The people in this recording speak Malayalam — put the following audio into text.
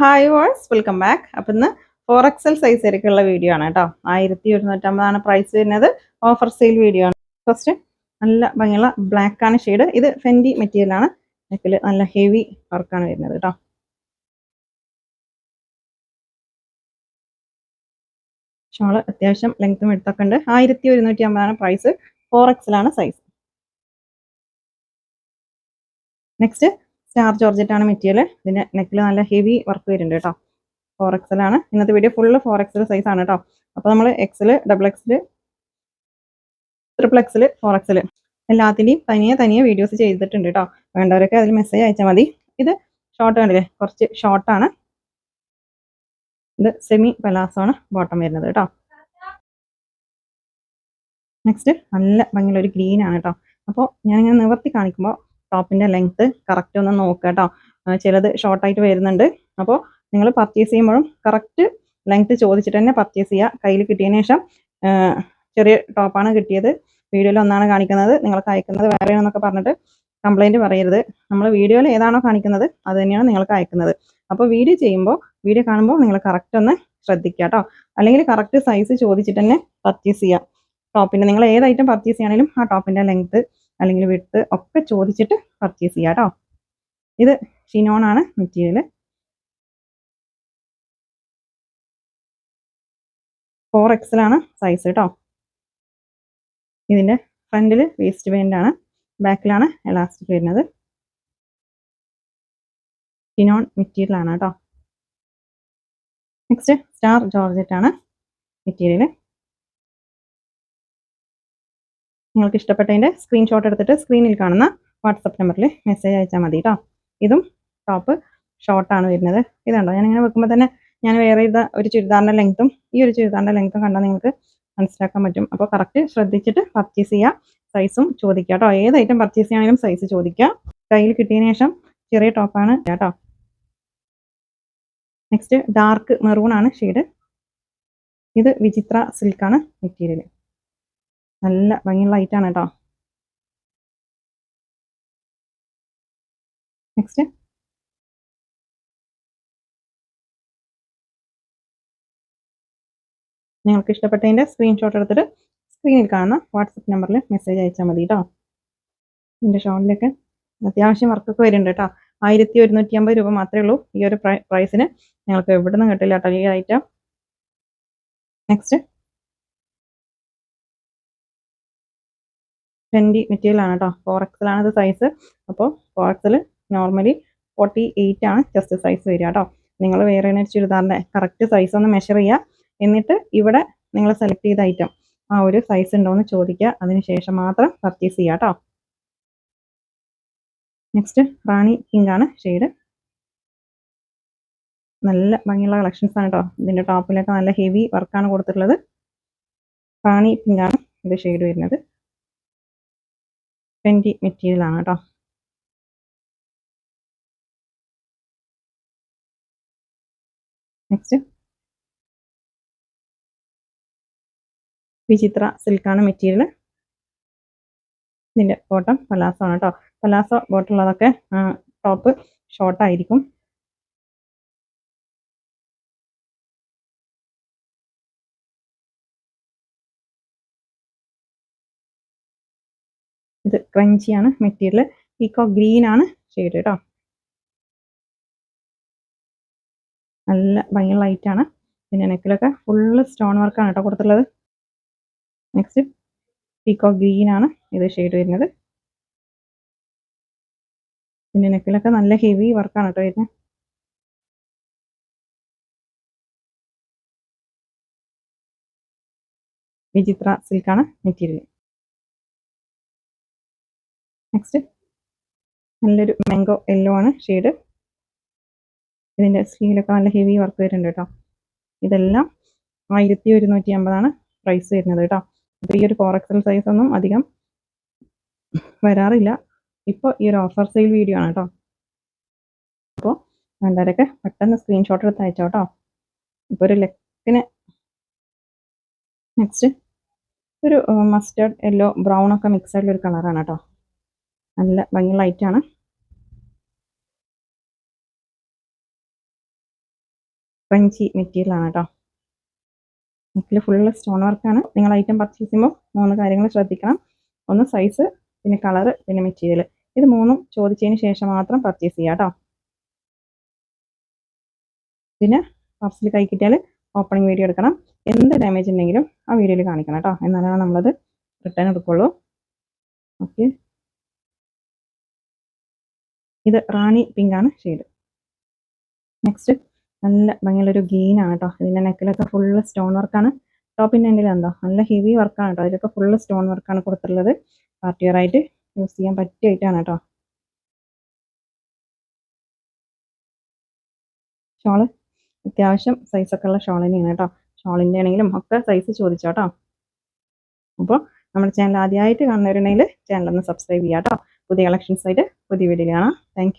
ഹായ് വാഴ്സ് വെൽക്കം ബാക്ക് അപ്പം ഇന്ന് ഫോർ എക്സൽ സൈസ് വരെയൊക്കെയുള്ള വീഡിയോ ആണ് കേട്ടോ. ആയിരത്തി ഒരുന്നൂറ്റമ്പതാണ് പ്രൈസ് വരുന്നത്. ഓഫർ സെയിൽ വീഡിയോ ആണ്. ഫസ്റ്റ് നല്ല ഭംഗിയുള്ള ബ്ലാക്ക് ആണ് ഷെയ്ഡ് ഇത് ഫെൻഡി മെറ്റീരിയൽ ആണ്. നെക്കിൽ നല്ല ഹെവി വർക്കാണ് വരുന്നത് കേട്ടോ. ഷോൾ അത്യാവശ്യം ലെങ്ത്തും എടുത്തൊക്കെ ഉണ്ട്. ആയിരത്തി ഒരുന്നൂറ്റി അമ്പതാണ് പ്രൈസ് ഫോർ എക്സലാണ് സൈസ് നെക്സ്റ്റ് സ്റ്റാർ ജോർജറ്റ് ആണ് മെറ്റീരിയൽ ഇതിന്റെ നെക്കിൽ നല്ല ഹെവി വർക്ക് വരുന്നുണ്ട് കേട്ടോ ഫോർ എക്സലാണ് ഇന്നത്തെ video full four XL size ആണ് കേട്ടോ അപ്പോൾ നമ്മൾ XL double XL triple XL four XL എല്ലാത്തിന്റെയും തനിയെ തനിയെ വീഡിയോസ് ചെയ്തിട്ടുണ്ട് കേട്ടോ വേണ്ടവരൊക്കെ അതിൽ മെസ്സേജ് അയച്ചാൽ മതി. ഇത് ഷോർട്ട് കണ്ടില്ലേ? കുറച്ച് ഷോർട്ടാണ് ഇത് സെമി പലാസോ ആണ് ബോട്ടം വരുന്നത് കേട്ടോ നെക്സ്റ്റ് നല്ല ഭംഗിയുള്ള ഒരു ഗ്രീനാണ് കേട്ടോ അപ്പോൾ ഞാനിങ്ങനെ നിവർത്തി കാണിക്കുമ്പോൾ ടോപ്പിന്റെ ലെങ്ത് കറക്റ്റ് ഒന്ന് നോക്കുക കേട്ടോ. ചിലത് ഷോർട്ടായിട്ട് വരുന്നുണ്ട്. അപ്പോൾ നിങ്ങൾ പർച്ചേസ് ചെയ്യുമ്പോഴും കറക്റ്റ് ലെങ്ത് ചോദിച്ചിട്ട് തന്നെ പർച്ചേസ് ചെയ്യുക കയ്യിൽ കിട്ടിയതിന് ശേഷം ചെറിയ ടോപ്പാണ് കിട്ടിയത്. വീഡിയോയിൽ ഒന്നാണ് കാണിക്കുന്നത്. നിങ്ങൾക്ക് അയക്കുന്നത് വേറെയാണെന്നൊക്കെ പറഞ്ഞിട്ട് കംപ്ലൈന്റ് പറയരുത്. നമ്മൾ വീഡിയോയിൽ ഏതാണോ കാണിക്കുന്നത് അത് തന്നെയാണ് നിങ്ങൾക്ക് അയക്കുന്നത്. അപ്പോൾ വീഡിയോ ചെയ്യുമ്പോൾ വീഡിയോ കാണുമ്പോൾ നിങ്ങൾ കറക്റ്റ് ഒന്ന് ശ്രദ്ധിക്കുക കേട്ടോ. അല്ലെങ്കിൽ കറക്റ്റ് സൈസ് ചോദിച്ചിട്ട് തന്നെ പർച്ചേസ് ചെയ്യുക ടോപ്പിന്റെ നിങ്ങൾ ഏത് ഐറ്റം പർച്ചേസ് ചെയ്യുകയാണെങ്കിലും ആ ടോപ്പിന്റെ ലെങ്ത്ത് അല്ലെങ്കിൽ വിട്ട് ഒക്കെ ചോദിച്ചിട്ട് പർച്ചേസ് ചെയ്യാം കേട്ടോ ഇത് ഷിനോൺ ആണ് മെറ്റീരിയൽ ഫോർ എക്സിലാണ് സൈസ് കേട്ടോ ഇതിന്റെ ഫ്രണ്ടിൽ വേസ്റ്റ് ബാൻഡ് ആണ്. ബാക്കിലാണ് എലാസ്റ്റിക് വരുന്നത്. ഷിനോൺ മെറ്റീരിയൽ ആണ് കേട്ടോ നെക്സ്റ്റ് സ്റ്റാർ ജോർജറ്റ് ആണ് മെറ്റീരിയൽ നിങ്ങൾക്ക് ഇഷ്ടപ്പെട്ടതിന്റെ സ്ക്രീൻഷോട്ട് എടുത്തിട്ട് സ്ക്രീനിൽ കാണുന്ന വാട്സപ്പ് നമ്പറിൽ മെസ്സേജ് അയച്ചാൽ മതി കേട്ടോ ഇതും ടോപ്പ് ഷോർട്ടാണ് വരുന്നത്. ഇതുണ്ടോ ഇങ്ങനെ വെക്കുമ്പോൾ തന്നെ ഞാൻ വേറെ ചെയ്ത ഒരു ചുരിദാറിന്റെ ലെങ്ത്തും ഈ ഒരു ചുരിദാറിന്റെ ലെങ്ത്തും കണ്ടാൽ നിങ്ങൾക്ക് മനസ്സിലാക്കാൻ പറ്റും. അപ്പോൾ കറക്റ്റ് ശ്രദ്ധിച്ചിട്ട് പർച്ചേസ് ചെയ്യുക സൈസും ചോദിക്കുക കേട്ടോ ഏത് ഐറ്റം പർച്ചേസ് ചെയ്യുകയാണെങ്കിലും സൈസ് ചോദിക്കുക കയ്യിൽ കിട്ടിയതിന് ശേഷം ചെറിയ ടോപ്പാണ് കേട്ടോ നെക്സ്റ്റ് ഡാർക്ക് മെറൂൺ ആണ് ഷെയ്ഡ് ഇത് വിചിത്ര സിൽക്കാണ് മെറ്റീരിയൽ നല്ല ഭംഗിയുള്ള ആണ് കേട്ടോ നെക്സ്റ്റ് നിങ്ങൾക്ക് ഇഷ്ടപ്പെട്ടതിന്റെ സ്ക്രീൻഷോട്ട് എടുത്തിട്ട് സ്ക്രീനിൽ കാണുന്ന വാട്സപ്പ് നമ്പറിൽ മെസ്സേജ് അയച്ചാൽ മതി കേട്ടോ എന്റെ ഷോണിലേക്ക് അത്യാവശ്യം വർക്കൊക്കെ വരുന്നുണ്ട് കേട്ടോ ആയിരത്തി ഒരുന്നൂറ്റി അമ്പത് രൂപ മാത്രമേ ഉള്ളൂ. ഈ ഒരു പ്രൈസിന് നിങ്ങൾക്ക് എവിടെ നിന്ന് കിട്ടില്ല കേട്ടോ ഈ ഐറ്റം നെക്സ്റ്റ് ട്വന്റി മെറ്റീരിയലാണ് കേട്ടോ ഫോർ എക്സലാണ് ഇത് സൈസ് അപ്പോൾ four Excel normally forty eight ആണ് ജസ്റ്റ് സൈസ് വരിക കേട്ടോ നിങ്ങൾ വേറെ ചുരിദാറിന്റെ കറക്റ്റ് സൈസ് ഒന്ന് മെഷർ ചെയ്യുക. എന്നിട്ട് ഇവിടെ നിങ്ങൾ സെലക്ട് ചെയ്ത ഐറ്റം ആ ഒരു സൈസ് ഉണ്ടോ എന്ന് ചോദിക്കുക. അതിന് ശേഷം മാത്രം പർച്ചേസ് ചെയ്യുക കേട്ടോ നെക്സ്റ്റ് റാണി പിങ്ക് ആണ് ഷെയ്ഡ് നല്ല ഭംഗിയുള്ള കളക്ഷൻസ് ആണ് കേട്ടോ ഇതിന്റെ ടോപ്പിലൊക്കെ നല്ല ഹെവി വർക്കാണ് കൊടുത്തിട്ടുള്ളത്. റാണി പിങ്കാണ് ഇത് ഷെയ്ഡ് വരുന്നത്. ട്വന്റി മെറ്റീരിയൽ ആണ് കേട്ടോ നെക്സ്റ്റ് വിചിത്ര സിൽക്കാണ് മെറ്റീരിയൽ ഇതിന്റെ ബോട്ടം പലാസോ ആണ് കേട്ടോ പലാസോ ബോട്ടുള്ളതൊക്കെ ടോപ്പ് ഷോർട്ടായിരിക്കും ഇത് ക്രഞ്ചിയാണ് മെറ്റീരിയൽ പീക്കോ ഗ്രീൻ ആണ് ഷെയ്ഡ് കേട്ടോ നല്ല ഭയങ്കര ലൈറ്റ് ആണ്. പിന്നെ നെക്കിലൊക്കെ ഫുള്ള് സ്റ്റോൺ വർക്കാണ് കേട്ടോ കൊടുത്തുള്ളത് നെക്സ്റ്റ് പീക്കോ ഗ്രീൻ ആണ് ഇത് ഷെയ്ഡ് വരുന്നത്. പിന്നെ നെക്കിലൊക്കെ നല്ല ഹെവി വർക്കാണ് കേട്ടോ വരുന്നത്. വിചിത്ര സിൽക്കാണ് മെറ്റീരിയൽ നെക്സ്റ്റ് നല്ലൊരു മാംഗോ യെല്ലോ ആണ് ഷെയ്ഡ് ഇതിന്റെ സ്ലീവിലൊക്കെ നല്ല ഹെവി വർക്ക് വരുന്നുണ്ട് കേട്ടോ ഇതെല്ലാം ആയിരത്തി ഒരുന്നൂറ്റി അമ്പതാണ് പ്രൈസ് വരുന്നത് കേട്ടോ അപ്പോൾ ഈ ഒരു ഫോർ എക്സൽ സൈസ് ഒന്നും അധികം വരാറില്ല. ഇപ്പോൾ ഈ ഒരു ഓഫർ സെയിൽ വീഡിയോ ആണ് കേട്ടോ അപ്പോൾ വേണ്ടവരൊക്കെ പെട്ടെന്ന് സ്ക്രീൻഷോട്ട് എടുത്ത് അയച്ചോ കേട്ടോ ഇപ്പോൾ ഒരു ലെക്കിന് നെക്സ്റ്റ് ഒരു മസ്റ്റേർഡ് യെല്ലോ ബ്രൗൺ ഒക്കെ മിക്സ് ആയിട്ടുള്ള ഒരു കളറാണ് കേട്ടോ നല്ല ഭംഗിയുള്ള ഐറ്റാണ് ക്രഞ്ചി മെറ്റീരിയലാണ് കേട്ടോ നെക്കിൽ ഫുള്ള് സ്റ്റോൺ വർക്കാണ് നിങ്ങൾ ഐറ്റം പർച്ചേസ് ചെയ്യുമ്പോൾ മൂന്ന് കാര്യങ്ങൾ ശ്രദ്ധിക്കണം. ഒന്ന് സൈസ് പിന്നെ കളറ് പിന്നെ മെറ്റീരിയൽ ഇത് മൂന്നും ചോദിച്ചതിന് ശേഷം മാത്രം പർച്ചേസ് ചെയ്യുക കേട്ടോ പിന്നെ പാർസൽ കൈ കിട്ടിയാൽ ഓപ്പണിംഗ് വീഡിയോ എടുക്കണം. എന്ത് ഡാമേജ് ഉണ്ടെങ്കിലും ആ വീഡിയോയിൽ കാണിക്കണം കേട്ടോ എന്നാലാണ് നമ്മളത് റിട്ടേൺ എടുക്കുള്ളൂ. ഓക്കെ ഇത് റാണി പിങ്ക് ആണ് ഷെയ്ഡ്. നെക്സ്റ്റ് നല്ല ഭംഗിയുള്ളൊരു ഗ്രീൻ ആണ് കേട്ടോ ഇതിന്റെ നെക്കിലൊക്കെ ഫുള്ള് സ്റ്റോൺ വർക്കാണ് ടോപ്പിന്റെ എൻഡിൽ എന്താ? നല്ല ഹെവി വർക്കാണ് കേട്ടോ അതിലൊക്കെ ഫുള്ള് സ്റ്റോൺ വർക്കാണ് കൊടുത്തിട്ടുള്ളത്. പാർട്ടി വെയർ ആയിട്ട് യൂസ് ചെയ്യാൻ പറ്റിയ ഐറ്റാണ് കേട്ടോ ഷോൾ അത്യാവശ്യം സൈസൊക്കെ ഉള്ള ഷോൾ തന്നെയാണ് കേട്ടോ ഷോളിന്റെ ആണെങ്കിലും ഒക്കെ സൈസ് ചോദിച്ചോട്ടോ അപ്പോൾ നമ്മുടെ ചാനൽ ആദ്യമായിട്ട് കാണുന്നവരുണ്ടെങ്കിൽ ചാനൽ ഒന്ന് സബ്സ്ക്രൈബ് ചെയ്യാം കേട്ടോ പുതിയ കളക്ഷൻസായിട്ട് പുതിയ വീഡിയോ കാണാം. താങ്ക്